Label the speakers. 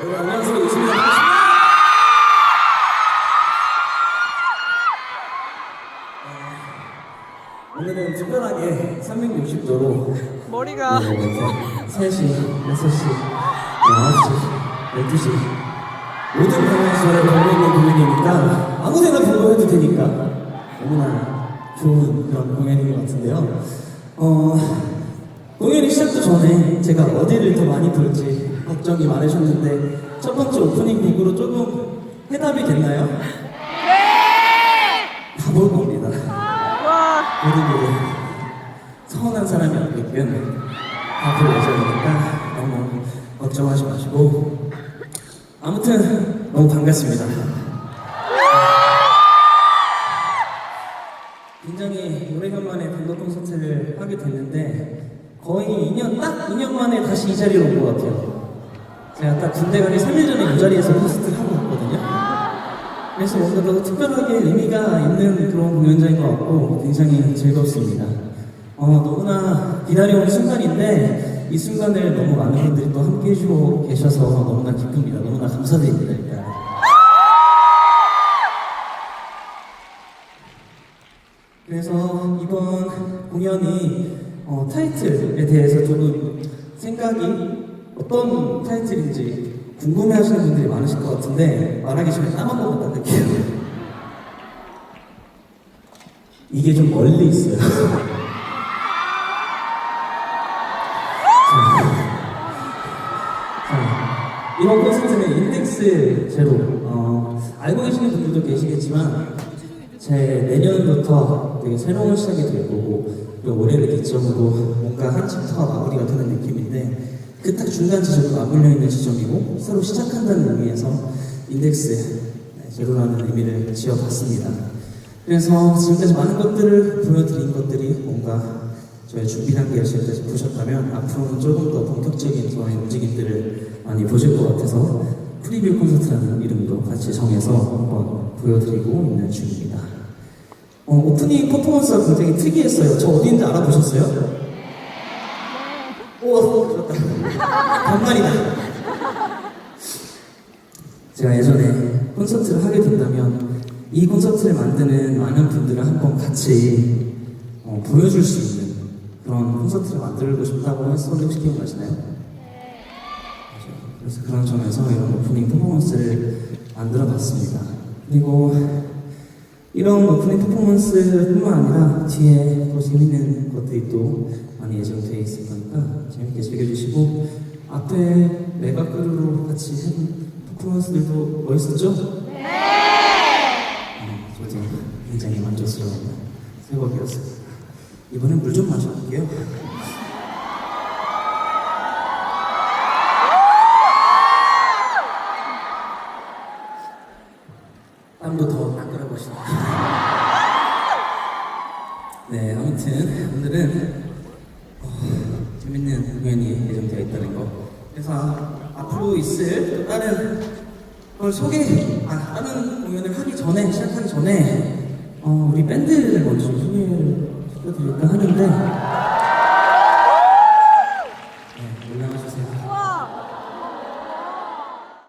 Speaker 1: 여러분 안녕하세요 어, 오늘은 특별하게 360도로
Speaker 2: 머리가
Speaker 1: 3시, 6시, 9시, 12시. 모든 방송시간에 걸려있는 공연이니까 아무 데나 불러해도 되니까 너무나 좋은 그런 공연인 것 같은데요. 어, 공연이 시작도 전에 제가 어디를 더 많이 볼지 걱정이 많으셨는데 첫 번째 오프닝 곡으로 조금 해답이 됐나요? 네! 다볼 겁니다 모두 서운한 사람이 없게끔 앞으로 예정이니까 너무 걱정하지 마시고 아무튼 너무 반갑습니다. 굉장히 오래간만에 단독 콘서트를 하게 됐는데 거의 2년 딱 2년 만에 다시 이 자리로 온 것 같아요. 제가 딱 군대 가기 3일 전에 이 자리에서 콘서트를 하고 왔거든요. 그래서 뭔가 더 특별하게 의미가 있는 그런 공연장인 것 같고 굉장히 즐겁습니다. 어, 너무나 기다려온 순간인데 이 순간을 너무 많은 분들이 또 함께 해주고 계셔서 너무나 기쁩니다. 너무나 감사드립니다. 그래서 이번 공연이 어, 타이틀에 대해서 조금 생각이 어떤 타이틀인지 궁금해 하시는 분들이 많으실 것 같은데 말하기 전에 땀한 번만 닦을게요. 이게 좀 멀리 있어요. 자, 이번 콘서트는 인덱스 제로 어, 알고 계시는 분들도 계시겠지만 제 내년부터 되게 새로운 시작이 될 거고 올해를 기점으로 뭔가 한 챕터가 마무리가 되는 느낌인데 그 딱 중간 지점도 맞물려 있는 지점이고 새로 시작한다는 의미에서 인덱스 네, 제로라는 의미를 지어봤습니다. 그래서 지금까지 많은 것들을 보여드린 것들이 뭔가 저희 준비 단계를 지금까지 보셨다면 앞으로는 조금 더 본격적인 저의 움직임들을 많이 보실 것 같아서 프리뷰 콘서트라는 이름도 같이 정해서 한번 보여드리고 있는 중입니다. 어, 오프닝 퍼포먼스가 굉장히 특이했어요. 저 어디인지 알아보셨어요? 오, 그렇다. 반말이다. 제가 예전에 콘서트를 하게 된다면 이 콘서트를 만드는 많은 분들을 한번 같이 어, 보여줄 수 있는 그런 콘서트를 만들고 싶다고 손을 혹시 기억나시나요? 맞아요. 그래서 그런 점에서 이런 오프닝 퍼포먼스를 만들어 봤습니다. 그리고 이런 오프닝 퍼포먼스뿐만 아니라 뒤에 더 재밌는 것들이 또 많이 예정되어 있을 거니까 재밌게 즐겨주시고 앞에 메가크루로 같이 한 퍼포먼스들도 멋있었죠? 네! 저도 굉장히 만족스러운 새곡이었습니다. 이번엔 물 좀 마셔볼게요. 땀도 더 닦으려보시다. 네, 아무튼 오늘은 어, 재밌는 공연이 예정되어 있다는 거. 그래서 앞으로 있을 또 다른 걸 소개, 아, 다른 공연을 하기 전에, 시작하기 전에, 어, 우리 밴드를 먼저 좀 소개를 시켜드릴까 하는데,